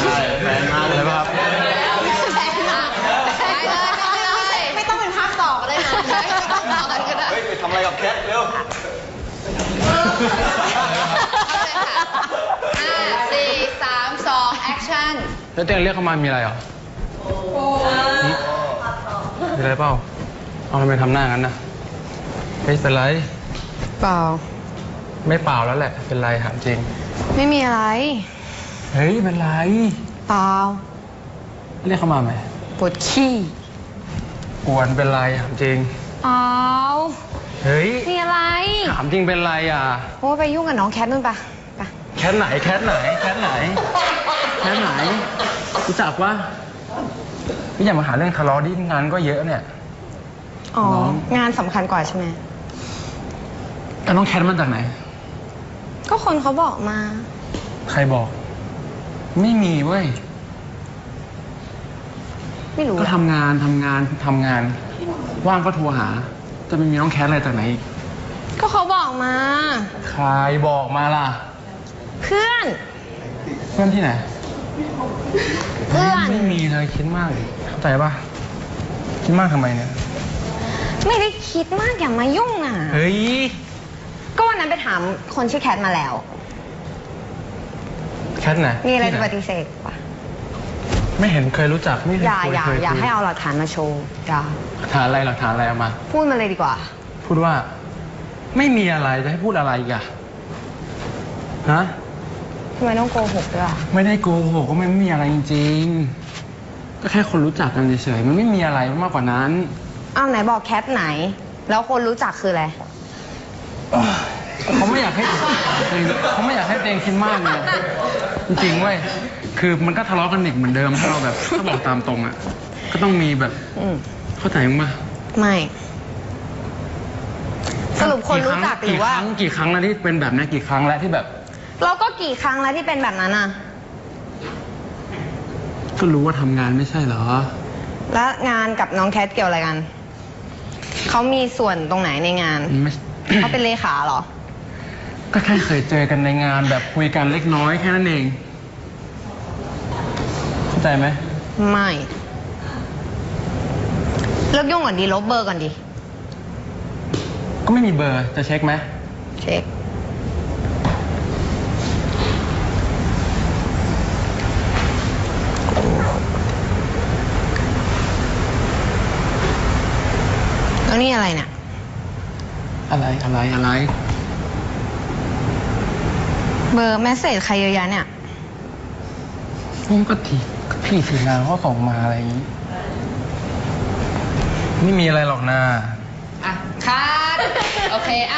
ใช่แฟนมาเลยครับไปเลยไปเลยไม่ต้องเป็นภาคต่อก็ได้นะต่อกันก็ได้เฮ้ยไปทำอะไรกับแคทเร็วห้าสี่สามสองแอคชั่นแล้วเตียงเรียกเขามามีอะไรเหรอหึมีอะไรเปล่าเอาทำไมทำหน้างั้นนะเฮ้ยเป็นไร เปล่า ไม่เปล่าแล้วแหละ เป็นไรถามจริง ไม่มีอะไร เฮ้ย เป็นไรเปล่าเรียกเขามาไหมปวดขี้กวนเป็นไรถามจริงเปล่าเฮ้ย มีอะไร ถามจริงเป็นไรอะโอ้ยไปยุ่งกับน้องแคทนู่นปะไปแคทไหนแคทไหนแคทไหนแคทไหนรู้จักว่าพี่อย่ามาหาเรื่องทะเลาะดิงานก็เยอะเนี่ย อ๋อน้องงานสำคัญกว่าใช่ไหม แต่น้องแคทมาจากไหน ก็คนเขาบอกมา ใครบอก ไม่มีเว้ย ไม่รู้ก็ทำงานทำงานทำงาน ว่างก็โทรหา จะไม่มีน้องแคทอะไรจากไหนอีกก็เขาบอกมา ใครบอกมาล่ะ เพื่อน เพื่อนที่ไหนเพื่อน ไม่มีเลยคิดมากดิเข้าใจปะคิดมากทำไมเนี่ย ไม่ได้คิดมากอย่ามายุ่งอะ เฮ้ย ก็วันนั้นไปถามคนชื่อแคทมาแล้วแค ทไหนมีอะไรที่จะหนปฏิเสธปะไม่เห็นเคยรู้จักไม่เคยอย่าคุยอย่าเคยอย่าคุยให้เอาหลักฐานมาโชว์อย่าหลักฐานอะไรหลักฐานอะไรเอามา พูดมาเลยดีกว่า พูดว่า ไม่มีอะไรจะให้พูดอะไรอีกอะฮะทำไมต้องโกหกด้วยอะไม่ได้โกหกก็ไม่มีอะไรจริงๆ ก็แค่คนรู้จักกันเฉยๆมันไม่มีอะไรมากกว่านั้น อ้าวไหนบอกแคทไหน แล้วคนรู้จักคืออะไร เขาไม่อยากให้เขาไม่อยากให้เตงคิดมากเลยจริงๆเว้ยคือมันก็ทะเลาะกันอีกเหมือนเดิมถ้าเราแบบถ้าบอกตามตรงอะก็ต้องมีแบบอืมเข้าใจมั้ยไม่ สรุปคนรู้จักหรือว่ากี่ครั้งกี่ครั้งแล้วที่เป็นแบบเนี้ยกี่ครั้งแล้วที่แบบ เราก็กี่ครั้งแล้วที่เป็นแบบนั้นอะก็รู้ว่าทำงานไม่ใช่เหรอ แล้วงานกับน้องแคทเกี่ยวอะไรกัน เขามีส่วนตรงไหนในงานไม่เขาเป็นเลขาเหรอ ก็แค่เคยเจอกันในงานแบบคุยกันเล็กน้อยแค่นั้นเอง เข้าใจไหม ไม่ เลิกยุ่งก่อนดีลบเบอร์ก่อนดี ก็ไม่มีเบอร์จะเช็คไหม เช็ค แล้วนี่อะไรเนี่ย อะไรอะไรอะไร เบอร์แมสเซจใครเยอะแยะเนี่ยผมก็ทีก็พี่ทีมงานเขาส่งมาอะไรอย่างนี้ ไม่มีอะไรหรอกนะ อะคัดโอเคอะ